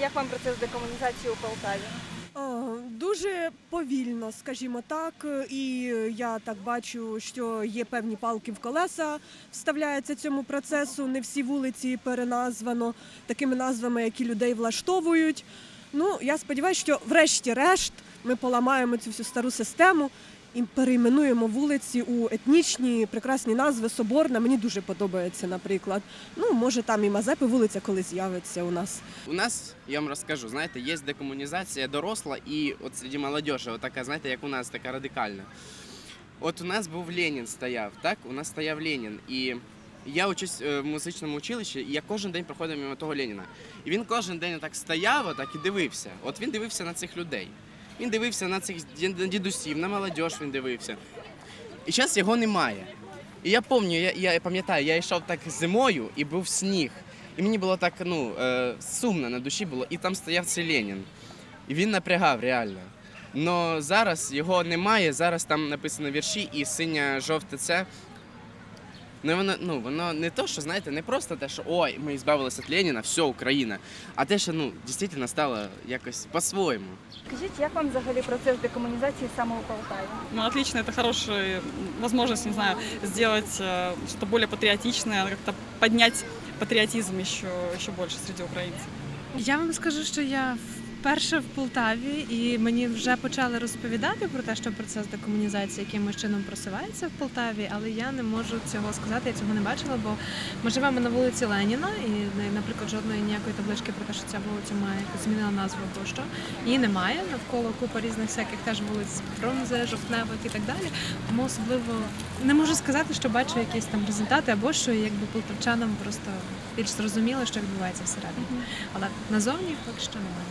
Як вам процес декомунізації у Полтаві? Дуже повільно, скажімо так, і я так бачу, що є певні палки в колеса, вставляються цьому процесу. Не всі вулиці переназвано такими назвами, які людей влаштовують. Ну, я сподіваюся, що врешті-решт ми поламаємо цю всю стару систему і перейменуємо вулиці у етнічні прекрасні назви. Соборна мені дуже подобається, наприклад. Ну, може, там і Мазепи вулиця коли з'явиться у нас. У нас, я вам розкажу, знаєте, є декомунізація доросла і от серед молодежі, така, знаєте, як у нас, така радикальна. От у нас був Ленін стояв, так? У нас стояв Ленін. І я учусь е, в музичному училищі, і я кожен день проходив мимо того Леніна. І він кожен день так стояв, отак і дивився. От він дивився на цих людей. Він дивився на цих дідусів, на молодіж він дивився. І зараз його немає. І я пам'ятаю, я, я пам'ятаю, я йшов так зимою і був сніг. І мені було так ну, е, сумно на душі було, і там стояв цей Ленін. І він напрягав реально. Но зараз його немає, зараз там написано вірші і синє жовте це. Ну, воно, ну, воно не то, що знаєте, не просто те, що ой, ми збавилися від Леніна, все, Україна. А те, що ну, дійсно стало якось по-своєму. Скажіть, як вам взагалі процес декомунізації саме у Полтаві? Ну, отлично, это хорошая м, возможность, не знаю, сделать э, что-то более патриотичное, как-то поднять патриотизм еще, еще больше среди украинцев. Я вам скажу, що я вперше в Полтаві, і мені вже почали розповідати про те, що процес декомунізації якимось чином просувається в Полтаві, але я не можу цього сказати, я цього не бачила, бо ми живемо на вулиці Леніна, і наприклад, жодної ніякої таблички про те, що ця вулиця має змінила назву або що. Її немає. Навколо купа різних всяких теж вулиць Бронзи, жовтневих і так далі. Тому особливо не можу сказати, що бачу якісь там результати або що якби полтавчанам просто більш зрозуміло, що відбувається всередині. Але назовні поки що немає.